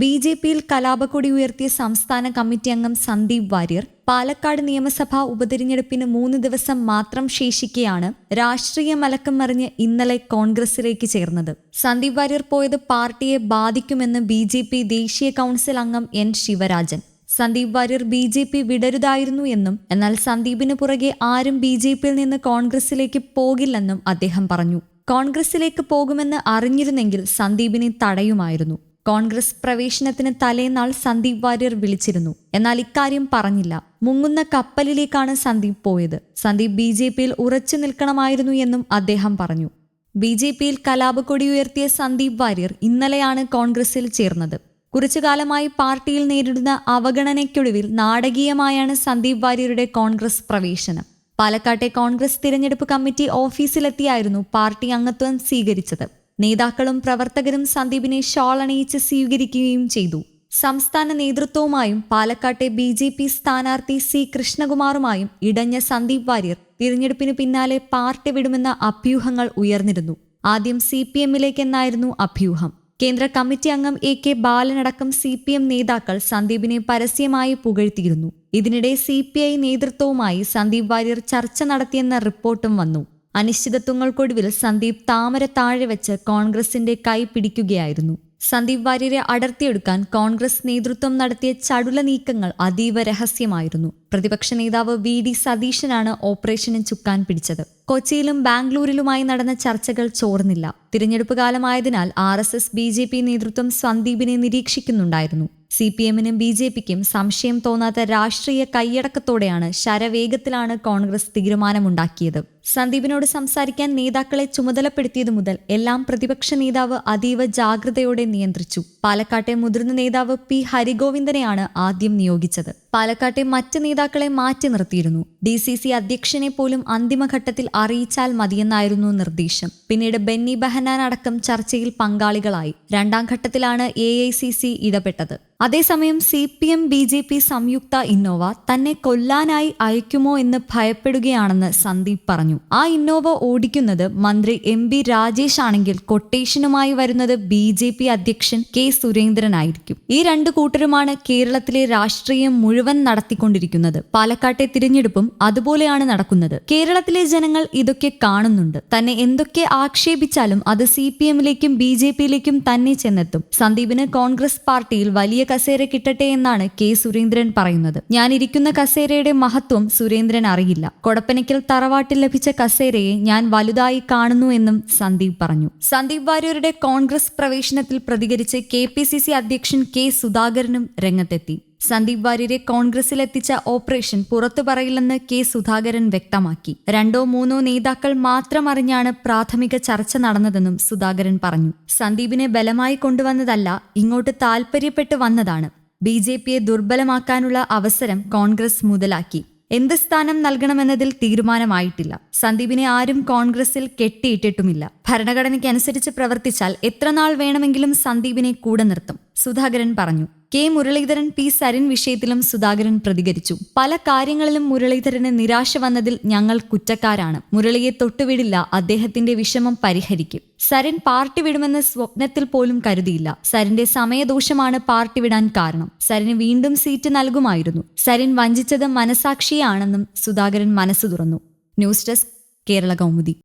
B J പിയിൽ കലാപക്കൊടി ഉയർത്തിയ സംസ്ഥാന കമ്മിറ്റി അംഗം സന്ദീപ് വാര്യർ പാലക്കാട് നിയമസഭാ ഉപതിരഞ്ഞെടുപ്പിന് മൂന്ന് ദിവസം മാത്രം ശേഷിക്കെയാണ് രാഷ്ട്രീയ മലക്കം മറിഞ്ഞ് ഇന്നലെ കോൺഗ്രസിലേക്ക് ചേർന്നത്. സന്ദീപ് വാര്യർ പോയത് പാർട്ടിയെ ബാധിക്കുമെന്ന് ബി ജെ പി ദേശീയ കൗൺസിൽ അംഗം N Sivarajan. Sandeep Warrier B J P വിടരുതായിരുന്നു എന്നും എന്നാൽ സന്ദീപിന് പുറകെ ആരും ബി ജെ പിയിൽ നിന്ന് കോൺഗ്രസിലേക്ക് പോകില്ലെന്നും അദ്ദേഹം പറഞ്ഞു. കോൺഗ്രസിലേക്ക് പോകുമെന്ന് അറിഞ്ഞിരുന്നെങ്കിൽ സന്ദീപിനെ തടയുമായിരുന്നു. കോൺഗ്രസ് പ്രവേശനത്തിന് തലേന്നാൾ സന്ദീപ് വാര്യർ വിളിച്ചിരുന്നു. എന്നാൽ ഇക്കാര്യം പറഞ്ഞില്ല. മുങ്ങുന്ന കപ്പലിലേക്കാണ് സന്ദീപ് പോയത്. സന്ദീപ് ബി ജെ പിയിൽ ഉറച്ചു നിൽക്കണമായിരുന്നു എന്നും അദ്ദേഹം പറഞ്ഞു. ബി ജെ പിയിൽ കലാപക്കൊടി ഉയർത്തിയ സന്ദീപ് വാര്യർ ഇന്നലെയാണ് കോൺഗ്രസിൽ ചേർന്നത്. കുറച്ചു കാലമായി പാർട്ടിയിൽ നേരിടുന്ന അവഗണനയ്ക്കൊടുവിൽ നാടകീയമായാണ് സന്ദീപ് വാര്യരുടെ കോൺഗ്രസ് പ്രവേശനം. പാലക്കാട്ടെ കോൺഗ്രസ് തിരഞ്ഞെടുപ്പ് കമ്മിറ്റി ഓഫീസിലെത്തിയായിരുന്നു പാർട്ടി അംഗത്വം സ്വീകരിച്ചത്. നേതാക്കളും പ്രവർത്തകരും സന്ദീപിനെ ഷോൾ അണിയിച്ച് സ്വീകരിക്കുകയും ചെയ്തു. സംസ്ഥാന നേതൃത്വവുമായും പാലക്കാട്ടെ ബി ജെ പി സ്ഥാനാർത്ഥി സി കൃഷ്ണകുമാറുമായും ഇടഞ്ഞ സന്ദീപ് വാര്യർ തിരഞ്ഞെടുപ്പിനു പിന്നാലെ പാർട്ടി വിടുമെന്ന അഭ്യൂഹങ്ങൾ ഉയർന്നിരുന്നു. ആദ്യം സി പി എമ്മിലേക്കെന്നായിരുന്നു അഭ്യൂഹം. കേന്ദ്ര കമ്മിറ്റി അംഗം എ കെ ബാലനടക്കം സി പി എം നേതാക്കൾ സന്ദീപിനെ പരസ്യമായി പുകഴ്ത്തിയിരുന്നു. ഇതിനിടെ സി പി ഐ നേതൃത്വവുമായി സന്ദീപ് വാര്യർ ചർച്ച നടത്തിയെന്ന റിപ്പോർട്ടും വന്നു. അനിശ്ചിതത്വങ്ങൾക്കൊടുവിൽ സന്ദീപ് താമര താഴെ വെച്ച് കോൺഗ്രസിന്റെ കൈ പിടിക്കുകയായിരുന്നു. സന്ദീപ് വാര്യരെ അടർത്തിയെടുക്കാൻ കോൺഗ്രസ് നേതൃത്വം നടത്തിയ ചടുല നീക്കങ്ങൾ അതീവ രഹസ്യമായിരുന്നു. പ്രതിപക്ഷ നേതാവ് വി ഡി സതീശനാണ് ഓപ്പറേഷന് ചുക്കാൻ പിടിച്ചത്. കൊച്ചിയിലും ബാംഗ്ലൂരിലുമായി നടന്ന ചർച്ചകൾ ചോർന്നില്ല. തിരഞ്ഞെടുപ്പ് കാലമായതിനാൽ R S S B J P നേതൃത്വം സന്ദീപിനെ നിരീക്ഷിക്കുന്നുണ്ടായിരുന്നു. സി പി എമ്മിനും ബി ജെ പിക്കും സംശയം തോന്നാത്ത രാഷ്ട്രീയ കൈയടക്കത്തോടെയാണ് ശരവേഗത്തിലാണ് കോൺഗ്രസ് തീരുമാനമുണ്ടാക്കിയത്. സന്ദീപിനോട് സംസാരിക്കാൻ നേതാക്കളെ ചുമതലപ്പെടുത്തിയതു മുതൽ എല്ലാം പ്രതിപക്ഷ നേതാവ് അതീവ ജാഗ്രതയോടെ നിയന്ത്രിച്ചു. പാലക്കാട്ടെ മുതിർന്ന നേതാവ് പി ഹരിഗോവിന്ദനെയാണ് ആദ്യം നിയോഗിച്ചത്. പാലക്കാട്ടെ മറ്റ് നേതാക്കളെ മാറ്റി നിർത്തിയിരുന്നു. ഡി സി സി അധ്യക്ഷനെ പോലും അന്തിമഘട്ടത്തിൽ അറിയിച്ചാൽ മതിയെന്നായിരുന്നു നിർദ്ദേശം. പിന്നീട് ബെന്നി ബെഹനാൻ അടക്കം ചർച്ചയിൽ പങ്കാളികളായി. രണ്ടാം ഘട്ടത്തിലാണ് എ ഐ സി സി ഇടപെട്ടത്. അതേസമയം C P M B J P സംയുക്ത ഇന്നോവ തന്നെ കൊല്ലാനായി അയക്കുമോ എന്ന് ഭയപ്പെടുകയാണെന്ന് സന്ദീപ് പറഞ്ഞു. ആ ഇന്നോവ ഓടിക്കുന്നത് മന്ത്രി എം ബി രാജേഷ് ആണെങ്കിൽ കൊട്ടേഷനുമായി വരുന്നത് ബി ജെ പി അധ്യക്ഷൻ കെ സുരേന്ദ്രനായിരിക്കും. ഈ രണ്ടു കൂട്ടരുമാണ് കേരളത്തിലെ രാഷ്ട്രീയം മുഴുവൻ നടത്തിക്കൊണ്ടിരിക്കുന്നത്. പാലക്കാട്ടെ തിരഞ്ഞെടുപ്പും അതുപോലെയാണ് നടക്കുന്നത്. കേരളത്തിലെ ജനങ്ങൾ ഇതൊക്കെ കാണുന്നുണ്ട്. തന്നെ എന്തൊക്കെ ആക്ഷേപിച്ചാലും അത് സി പി എമ്മിലേക്കും ബി ജെ പിയിലേക്കും തന്നെ ചെന്നെത്തും. സന്ദീപിന് കോൺഗ്രസ് പാർട്ടിയിൽ വലിയ കസേര കിട്ടട്ടെ എന്നാണ് കെ സുരേന്ദ്രൻ പറയുന്നത്. ഞാൻ ഇരിക്കുന്ന കസേരയുടെ മഹത്വം സുരേന്ദ്രൻ അറിയില്ല. കൊടപ്പനയ്ക്കൽ തറവാട്ടിൽ ലഭിച്ച കസേരയെ ഞാൻ വലുതായി കാണുന്നു എന്നും സന്ദീപ് പറഞ്ഞു. സന്ദീപ് വാര്യരുടെ കോൺഗ്രസ് പ്രവേശനത്തിൽ പ്രതികരിച്ച് കെ അധ്യക്ഷൻ കെ സുധാകരനും രംഗത്തെത്തി. സന്ദീപ് വാര്യരെ കോൺഗ്രസിലെത്തിച്ച ഓപ്പറേഷൻ പുറത്തു പറയില്ലെന്ന് കെ സുധാകരൻ വ്യക്തമാക്കി. രണ്ടോ മൂന്നോ നേതാക്കൾ മാത്രം അറിഞ്ഞാണ് പ്രാഥമിക ചർച്ച നടന്നതെന്നും സുധാകരൻ പറഞ്ഞു. സന്ദീപിനെ ബലമായി കൊണ്ടുവന്നതല്ല ഇങ്ങോട്ട് താൽപര്യപ്പെട്ട് വന്നതാണ്. ബി ജെ പിയെ ദുർബലമാക്കാനുള്ള അവസരം കോൺഗ്രസ് മുതലാക്കി. എന്ത് സ്ഥാനം നൽകണമെന്നതിൽ തീരുമാനമായിട്ടില്ല. സന്ദീപിനെ ആരും കോൺഗ്രസിൽ കെട്ടിയിട്ടിട്ടുമില്ല. ഭരണഘടനയ്ക്കനുസരിച്ച് പ്രവർത്തിച്ചാൽ എത്ര നാൾ വേണമെങ്കിലും സന്ദീപിനെ കൂടെ നിർത്തും സുധാകരൻ പറഞ്ഞു. കെ മുരളീധരൻ പി സരിൻ വിഷയത്തിലും സുധാകരൻ പ്രതികരിച്ചു. പല കാര്യങ്ങളിലും മുരളീധരന് നിരാശ വന്നതിൽ ഞങ്ങൾ കുറ്റക്കാരാണ്. മുരളിയെ തൊട്ടുവിടില്ല അദ്ദേഹത്തിന്റെ വിഷമം പരിഹരിക്കും. സരൻ പാർട്ടി വിടുമെന്ന് സ്വപ്നത്തിൽ പോലും കരുതിയില്ല. സരിന്റെ സമയദോഷമാണ് പാർട്ടി വിടാൻ കാരണം. സരിന് വീണ്ടും സീറ്റ് നൽകുമായിരുന്നു. സരിൻ വഞ്ചിച്ചത് മനസാക്ഷിയാണെന്നും സുധാകരൻ മനസ്സു തുറന്നു. News desk Kerala Kaumudi.